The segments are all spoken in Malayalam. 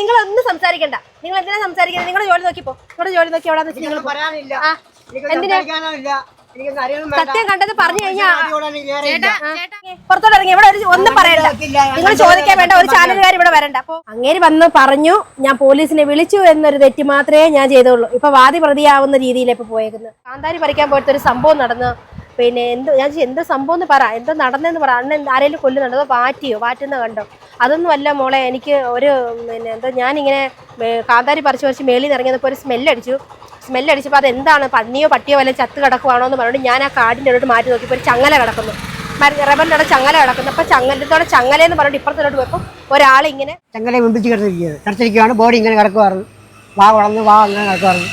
നിങ്ങൾ ഒന്നും സംസാരിക്കണ്ട. നിങ്ങൾ എന്തിനാ സംസാരിക്കുന്നത്? നിങ്ങളുടെ ജോലി നോക്കിപ്പോ. നിങ്ങളുടെ ജോലി നോക്കി എവിടെ വെച്ച് നിങ്ങൾ പറയാനില്ല. എന്തിനാ? സത്യം കണ്ടത് പറഞ്ഞു കഴിഞ്ഞാൽ പുറത്തോട്ട് ഇറങ്ങി. ഇവിടെ ഒരു ഒന്നും പറയണ്ട. നിങ്ങൾ ചോദിക്കാൻ വേണ്ട ഒരു ചാനലുകാർ ഇവിടെ വരണ്ട. അപ്പൊ അങ്ങേര് വന്ന് പറഞ്ഞു ഞാൻ പോലീസിനെ വിളിച്ചു എന്നൊരു തെറ്റ് മാത്രമേ ഞാൻ ചെയ്തുള്ളൂ. ഇപ്പൊ വാദി പ്രതിയാവുന്ന രീതിയിലാണ് ഇപ്പൊ പോയേക്കുന്നത് കാന്താരി പറിക്കാൻ പോയിട്ട് ഒരു സംഭവം നടന്നു പിന്നെ എന്തോ ഞാൻ എന്താ സംഭവം എന്ന് പറ? എന്തോ നടന്നെന്ന് പറ? അണ്ണൻ ആരെങ്കിലും കൊല്ലുന്നുണ്ടോ? അതോ വാറ്റിയോ? വാറ്റുന്ന കണ്ടോ? അതൊന്നും അല്ല മോളെ എനിക്ക് ഒരു പിന്നെ എന്താ ഞാനിങ്ങനെ കാന്താരി പറിച്ച് പറിച്ച് മേളിൽ നിന്ന് ഇറങ്ങിയപ്പോൾ ഒരു സ്മെല്ലടിച്ചു സ്മെല്ലടിച്ചപ്പോൾ അത് എന്താണ് പന്നിയോ പട്ടിയോ വല്ല ചത്ത് കിടക്കുവാണോ എന്ന് പറഞ്ഞിട്ട് ഞാൻ ആ കാടിന്റെ ഇടത്ത് മാറ്റി നോക്കിയപ്പോൾ ഒരു ചങ്ങല കിടക്കുന്നു. റബ്ബറിന്റെ ചങ്ങല കിടക്കുന്നു. അപ്പോൾ ചങ്ങലത്തോടെ ചങ്ങലയെന്ന് പറഞ്ഞിട്ട് ഇപ്പുറത്തോട്ട് പോയപ്പോൾ ഒരാളിങ്ങനെ ചങ്ങലെ മുമ്പിച്ച് കിടന്നിരിക്കുകയാണ്. കിടച്ചിരിക്കുകയാണ് ബോഡി ഇങ്ങനെ കിടക്കുമായിരുന്നു വാ വളർന്ന് വാ അങ്ങനെ കിടക്കുമായിരുന്നു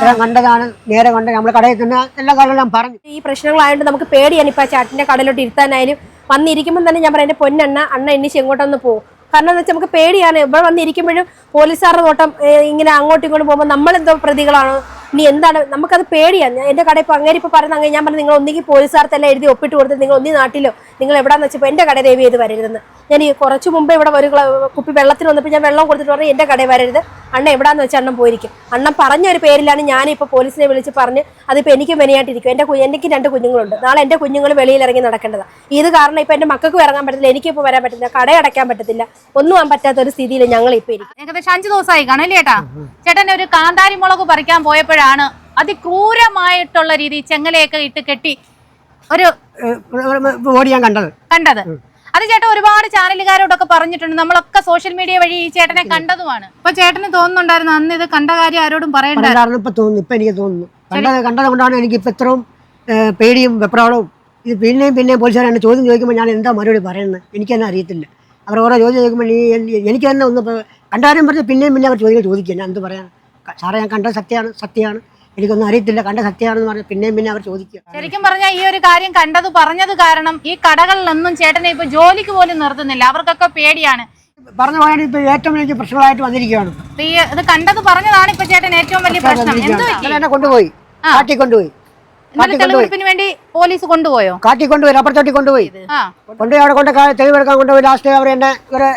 എല്ലാം കണ്ടതാണ്. നേരെ കണ്ട് നമ്മൾ കടയിൽ തന്നെ എല്ലാ കാര്യങ്ങളും പറഞ്ഞു. ഈ പ്രശ്നങ്ങളായതുകൊണ്ട് നമുക്ക് പേടിയാണ്. ഇപ്പൊ ചാട്ടിന്റെ കടയിലോട്ട് ഇരുത്താനായാലും വന്നിരിക്കുമ്പോൾ തന്നെ ഞാൻ പറയാം എന്റെ പൊന്നണ്ണ അണ്ണ എണ്ണിച്ച് എങ്ങോട്ടൊന്ന് പോകും കാരണം എന്ന് വെച്ചാൽ നമുക്ക് പേടിയാണ്. ഇവിടെ വന്നിരിക്കുമ്പോഴും പോലീസുകാരുടെ നോട്ടം ഇങ്ങനെ അങ്ങോട്ടും ഇങ്ങോട്ടും പോകുമ്പോൾ നമ്മളെന്തോ പ്രതികളാണോ. ഇനി എന്താണ്? നമുക്കത് പേടിയാണ് എന്റെ കടയിൽ ഇപ്പോൾ അങ്ങനെ ഇപ്പോൾ പറയുന്ന അങ്ങനെ ഞാൻ പറഞ്ഞു നിങ്ങൾ ഒന്നുകിൽ പോലീസുകാർക്കെല്ലാം എഴുതി ഒപ്പിട്ട് കൊടുത്ത് നിങ്ങൾ ഒന്നി നാട്ടിലോ നിങ്ങൾ എവിടെയാണെന്ന് വെച്ചപ്പോൾ എന്റെ കട ദയവ് ചെയ്ത് വരരുതെന്ന്. ഞാൻ ഈ കുറച്ച് മുമ്പേ ഇവിടെ ഒരു കുപ്പി വെള്ളത്തിന് വന്നപ്പോൾ ഞാൻ വെള്ളം കൊടുത്തിട്ട് പറഞ്ഞു എന്റെ കടയിൽ വരരുത്. അണ്ണ എവിടാന്ന് വെച്ചാൽ അണ്ണൻ പോയിരിക്കും. അണ്ണൻ പറഞ്ഞ ഒരു പേരിലാണ് ഞാനിപ്പോൾ പോലീസിനെ വിളിച്ച് പറഞ്ഞ് അതിപ്പോൾ എനിക്ക് മെനിയായിട്ടിരിക്കും എന്റെ കു- എനിക്ക് രണ്ട് കുഞ്ഞുങ്ങളുണ്ട്. നാളെ എന്റെ കുഞ്ഞുങ്ങൾ വെളിയിൽ ഇറങ്ങി നടക്കേണ്ടതാണ് ഇത് കാരണം ഇപ്പോൾ എന്റെ മക്കൾക്ക് ഇറങ്ങാൻ പറ്റത്തില്ല എനിക്കിപ്പോൾ വരാൻ പറ്റില്ല കട അടയ്ക്കാൻ പറ്റത്തില്ല. ഒന്നും ആൻ പറ്റാത്ത ഒരു സ്ഥിതിയിൽ ഞങ്ങൾ ഇപ്പോൾ ഇരിക്കും. ഏകദേശം അഞ്ച് ദിവസമായി കാണല്ലേ ചേട്ടാ ചേട്ടൻ ഒരു കാന്താരി മുളക് പറിക്കാൻ പോയപ്പോഴാണ് അതിക്രൂരമായിട്ടുള്ള രീതി ചെങ്ങലയൊക്കെ ഇട്ട് കെട്ടി ഒരു ഓടിയാൻ ഞാൻ കണ്ടത്. കണ്ടത്. അത് ചേട്ടൻ ഒരുപാട് ചാനലുകാരോടൊക്കെ പറഞ്ഞിട്ടുണ്ട്. നമ്മളൊക്കെ സോഷ്യൽ മീഡിയ വഴി ഈ ചേട്ടനെ കണ്ടതുമാണ്. അപ്പൊ ചേട്ടന് തോന്നുന്നുണ്ടായിരുന്നു അന്ന് ഇത് കണ്ട കാര്യം ആരോടും പറയണ്ടായിരുന്നു ഇപ്പൊ തോന്നുന്നു. ഇപ്പൊ എനിക്ക് തോന്നുന്നു. കണ്ടത് കണ്ടത് കൊണ്ടാണ് എനിക്ക് ഇപ്പൊ ഇത്രയും പേടിയും വെപ്രാളവും ഇത് പിന്നെയും പിന്നെയും പോലീസുകാർ എന്നെ ചോദ്യം ചോദിക്കുമ്പോൾ ഞാൻ എന്താ മറുപടി പറയുന്നത്? എനിക്ക് തന്നെ അറിയത്തില്ല. അവർ ഓരോ ചോദ്യം ചോദിക്കുമ്പോൾ നീ എനിക്ക് തന്നെ ഒന്ന് കണ്ടാരും പറഞ്ഞ് പിന്നെയും പിന്നെ അവർ ചോദ്യങ്ങൾ ചോദിക്കുക ഞാൻ എന്ത് പറയാൻ സാറേ ഞാൻ കണ്ടത് സത്യമാണ് സത്യമാണ്. എനിക്കൊന്നും അറിയത്തില്ല കണ്ട സത്യമാണെന്ന് പറഞ്ഞ് പിന്നെയും പിന്നെ അവർ ചോദിക്കുക. ശരിക്കും പറഞ്ഞാൽ ഈ ഒരു കാര്യം കണ്ടത് പറഞ്ഞത് കാരണം ഈ കടകളിലൊന്നും ചേട്ടനെ ഇപ്പൊ ജോലിക്ക് പോലും നിർത്തുന്നില്ല. അവർക്കൊക്കെ പേടിയാണ്. പറഞ്ഞു പോയാൽ ഇപ്പൊ ഏറ്റവും വലിയ പ്രശ്നങ്ങളായിട്ട് വന്നിരിക്കുകയാണ്. ഇത് കണ്ടത് പറഞ്ഞതാണ് ഇപ്പൊ ചേട്ടൻ ഏറ്റവും വലിയ പ്രശ്നം. എന്നെ കൊണ്ടുപോയി. കാട്ടി കൊണ്ടുപോയി. തെളിവെടുപ്പിന് വേണ്ടി പോലീസ് കൊണ്ടുപോയോ? കാട്ടി കൊണ്ടുപോയി റബ്ബർ കൊണ്ടുപോയി. കൊണ്ടുപോയി അവിടെ കൊണ്ട് തെളിവെടുക്കാൻ കൊണ്ടുപോയി. ലാസ്റ്റ് അവർ എന്നെ ഇവരെ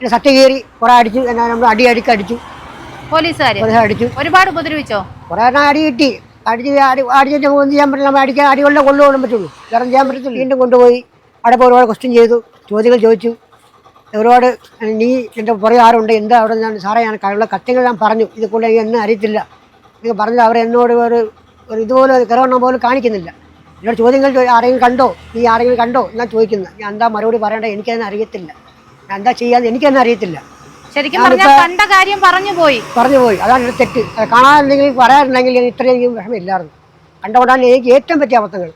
സത്യ കയറി കുറെ അടിച്ചു. എന്നെ നമ്മൾ അടി അടിക്ക് പോലീസുകാർ അടിച്ചു ഒരുപാട് ഉപദ്രവിച്ചോ? കുറെ എണ്ണം അടി കിട്ടി. അടിച്ച് അടി അടിച്ചിട്ട് ഒന്നും ചെയ്യാൻ പറ്റില്ല. നമ്മൾ അടിക്കാൻ അടികളിലെ കൊണ്ടുപോകാൻ പറ്റുള്ളൂ. വേറെ ചെയ്യാൻ പറ്റത്തില്ല. വീണ്ടും കൊണ്ടുപോയി. അവിടെ പോയി ഒരുപാട് ക്വസ്റ്റ്യൻ ചെയ്തു. ചോദ്യങ്ങൾ ചോദിച്ചു. ഒരുപാട് നീ എന്റെ പുറകെ ആരുണ്ട്? എന്താ അവിടെ ഞാൻ സാറേ ഞാൻ കഴിവുള്ള കത്യങ്ങൾ ഞാൻ പറഞ്ഞു. ഇത് കൊണ്ട് എന്നെ അറിയത്തില്ല. ഇത് പറഞ്ഞത് അവർ എന്നോട് ഒരു ഒരു ഇതുപോലെ കിറവണ്ണം പോലും കാണിക്കുന്നില്ല. എന്നോട് ചോദ്യങ്ങൾ ആരെങ്കിലും കണ്ടോ? നീ ആരെങ്കിലും കണ്ടോ? ഞാൻ ചോദിക്കുന്നത് ഞാൻ എന്താ മറുപടി പറയേണ്ടത്? എനിക്കതിനറിയത്തില്ല ഞാൻ എന്താ ചെയ്യാതെ എനിക്കതിനെ അറിയത്തില്ല. ശരിക്കും പറഞ്ഞാൽ കണ്ട കാര്യം പറഞ്ഞു പോയി. പറഞ്ഞു പോയി. അതാണ് എന്റെ തെറ്റ്. കാണാനുണ്ടെങ്കിൽ പറയാറുണ്ടെങ്കിൽ എനിക്ക് ഇത്രയും വിഷമമില്ലായിരുന്നു. കണ്ടുകൊണ്ടാണ് എനിക്ക് ഏറ്റവും പറ്റിയ അബദ്ധങ്ങൾ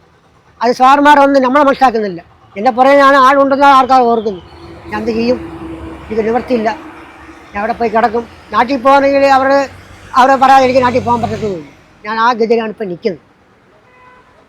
അത് സാറുമാരൊന്നും നമ്മളെ മനസ്സിലാക്കുന്നില്ല. എന്റെ പുറകെ ഞാൻ ആളുണ്ടെന്ന് ആൾക്കാർ ഓർക്കുന്നു ഞാൻ എന്ത് ചെയ്യും? ഇത് നിവർത്തിയില്ല. ഞാൻ അവിടെ പോയി കിടക്കും. നാട്ടിൽ പോകണമെങ്കിൽ അവർ അവരെ പറയാതെ എനിക്ക് നാട്ടിൽ പോകാൻ പറ്റത്തുള്ളൂ. ഞാൻ ആ ഗതിയിലാണ് ഇപ്പം നിൽക്കുന്നത്.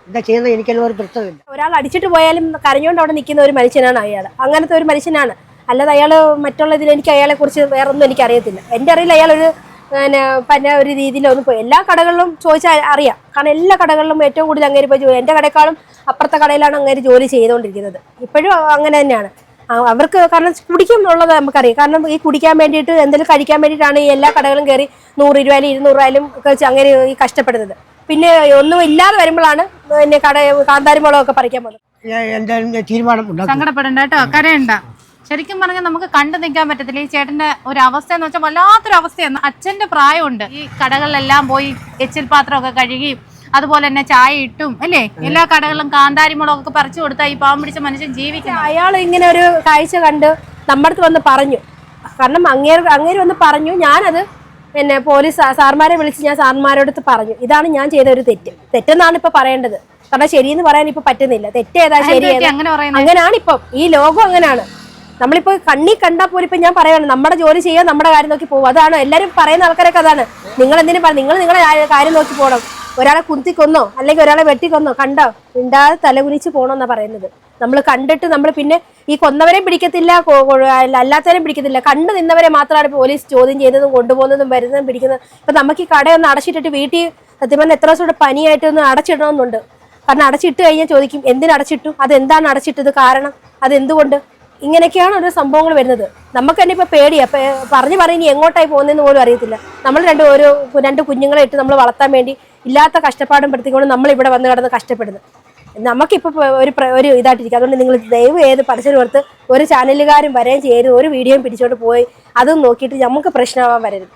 എന്താ ചെയ്യുന്നത്? എനിക്കെല്ലാം ഒരു തൃപ്തമില്ല ഒരാൾ അടിച്ചിട്ട് പോയാലും കരഞ്ഞുകൊണ്ട് അവിടെ നിൽക്കുന്ന ഒരു മനുഷ്യനാണ് അയാൾ. അങ്ങനത്തെ ഒരു മനുഷ്യനാണ്. അല്ലാതെ അയാൾ മറ്റുള്ള ഇതിൽ എനിക്ക് അയാളെ കുറിച്ച് വേറൊന്നും എനിക്ക് അറിയത്തില്ല. എന്റെ അറിയില്ല അയാൾ ഒരു പിന്നെ പിന്നെ ഒരു രീതിയിലൊന്നും പോയി. എല്ലാ കടകളിലും ചോദിച്ചാൽ അറിയാം. കാരണം എല്ലാ കടകളിലും ഏറ്റവും കൂടുതൽ അങ്ങേര് പോയി ജോലി എന്റെ കടയേക്കാളും അപ്പുറത്തെ കടയിലാണ് അങ്ങേര് ജോലി ചെയ്തുകൊണ്ടിരിക്കുന്നത്. ഇപ്പോഴും അങ്ങനെ തന്നെയാണ്. അവർക്ക് കാരണം കുടിക്കും എന്നുള്ളത് നമുക്കറിയാം. കാരണം ഈ കുടിക്കാൻ വേണ്ടിയിട്ട് എന്തെങ്കിലും കഴിക്കാൻ വേണ്ടിയിട്ടാണ് ഈ എല്ലാ കടകളും കയറി നൂറ് രൂപയിലും ഇരുന്നൂറ് രൂപയിലും ഒക്കെ വെച്ച് അങ്ങനെ ഈ കഷ്ടപ്പെടുന്നത്. പിന്നെ ഒന്നും ഇല്ലാതെ വരുമ്പോഴാണ് പിന്നെ കട കാന്താരി മുളകൊക്കെ പറിക്കാൻ പോകുന്നത്. തീരുമാനം സങ്കടപ്പെടണ്ട കേട്ടോ. കരയണ്ട. ശരിക്കും പറഞ്ഞാൽ നമുക്ക് കണ്ടു നിൽക്കാൻ പറ്റത്തില്ല. ഈ ചേട്ടന്റെ ഒരു അവസ്ഥ എന്ന് വെച്ചാൽ വല്ലാത്തൊരു അവസ്ഥയാണ്. അച്ഛന്റെ പ്രായമുണ്ട്. ഈ കടകളിലെല്ലാം പോയി എച്ചിൽ പാത്രമൊക്കെ കഴുകി അതുപോലെ തന്നെ ചായ ഇട്ടും അല്ലേ? എല്ലാ കടകളിലും കാന്താരി മുളകൊക്കെ പറിച്ചു കൊടുത്താൽ ഈ പാവം പിടിച്ച മനുഷ്യൻ ജീവിക്കും അയാൾ ഇങ്ങനെ ഒരു കാഴ്ച കണ്ട് നമ്മുടെ അടുത്ത് വന്ന് പറഞ്ഞു. കാരണം അങ്ങേര് അങ്ങേര് വന്ന് പറഞ്ഞു. ഞാനത് പിന്നെ പോലീസ് സാ- സാർമാരെ വിളിച്ച് ഞാൻ സാർമാരോടത്ത് പറഞ്ഞു. ഇതാണ് ഞാൻ ചെയ്ത ഒരു തെറ്റ്. തെറ്റെന്നാണ് ഇപ്പൊ പറയേണ്ടത്. കാരണം ശരിയെന്ന് പറയാൻ ഇപ്പൊ പറ്റുന്നില്ല. തെറ്റേതാ ശരി ഏതാ? അങ്ങനെ പറയുന്നത് അങ്ങനെയാണ് ഇപ്പം ഈ ലോകം അങ്ങനെയാണ് നമ്മളിപ്പോ കണ്ണി കണ്ടാൽ പോലും ഞാൻ പറയുകയാണ് നമ്മുടെ ജോലി ചെയ്യുക നമ്മുടെ കാര്യം നോക്കി പോകും അതാണ് എല്ലാരും പറയുന്ന ആൾക്കാരൊക്കെ അതാണ്. നിങ്ങൾ എന്തിനു പറ നിങ്ങൾ നിങ്ങളുടെ കാര്യം നോക്കി പോകണം ഒരാളെ കുത്തിക്കൊന്നോ അല്ലെങ്കിൽ ഒരാളെ വെട്ടിക്കൊന്നോ കണ്ടോ? മിണ്ടാതെ തലകുനിച്ച് പോകണമെന്നാ പറയുന്നത്. നമ്മൾ കണ്ടിട്ട് നമ്മൾ പിന്നെ ഈ കൊന്നവരെയും പിടിക്കത്തില്ല അല്ലാത്തവരെയും പിടിക്കത്തില്ല. കണ്ടു നിന്നവരെ മാത്രമാണ് പോലീസ് ചോദ്യം ചെയ്യുന്നതും കൊണ്ടുപോകുന്നതും വരുന്നതും പിടിക്കുന്നത്. ഇപ്പൊ നമുക്ക് ഈ കടയൊന്ന് അടച്ചിട്ടിട്ട് വീട്ടിൽ സത്യം പറഞ്ഞാൽ എത്ര ദിവസം പനിയായിട്ടൊന്ന് അടച്ചിടണമെന്നുണ്ട്. കാരണം അടച്ചിട്ട് കഴിഞ്ഞാൽ ചോദിക്കും എന്തിനടച്ചിട്ടു അതെന്താണ് അടച്ചിട്ടത്? കാരണം അതെന്തുകൊണ്ട്? ഇങ്ങനെയൊക്കെയാണ് ഒരു സംഭവങ്ങൾ വരുന്നത്. നമുക്ക് തന്നെ ഇപ്പൊ പേടിയാ. പറഞ്ഞു പറഞ്ഞ് എങ്ങോട്ടായി പോകുന്നതെന്ന് പോലും അറിയത്തില്ല. നമ്മൾ രണ്ട് ഒരു രണ്ട് കുഞ്ഞുങ്ങളെ ഇട്ട് നമ്മൾ വളർത്താൻ വേണ്ടി ഇല്ലാത്ത കഷ്ടപ്പാടും പെടുത്തിക്കൊണ്ട് നമ്മൾ ഇവിടെ വന്ന് കിടന്ന് കഷ്ടപ്പെടുന്നു. നമുക്കിപ്പോൾ ഒരു ഒരു ഇതായിട്ടിരിക്കും. അതുകൊണ്ട് നിങ്ങൾ ദയവ് ഏത് പരസ്യം ഓർത്ത് ഒരു ചാനലുകാരും വരെയും ചെയ്ത് ഒരു വീഡിയോയും പിടിച്ചോണ്ട് പോയി. അതും നോക്കിയിട്ട് നമുക്ക് പ്രശ്നമാവാൻ വരരുത്.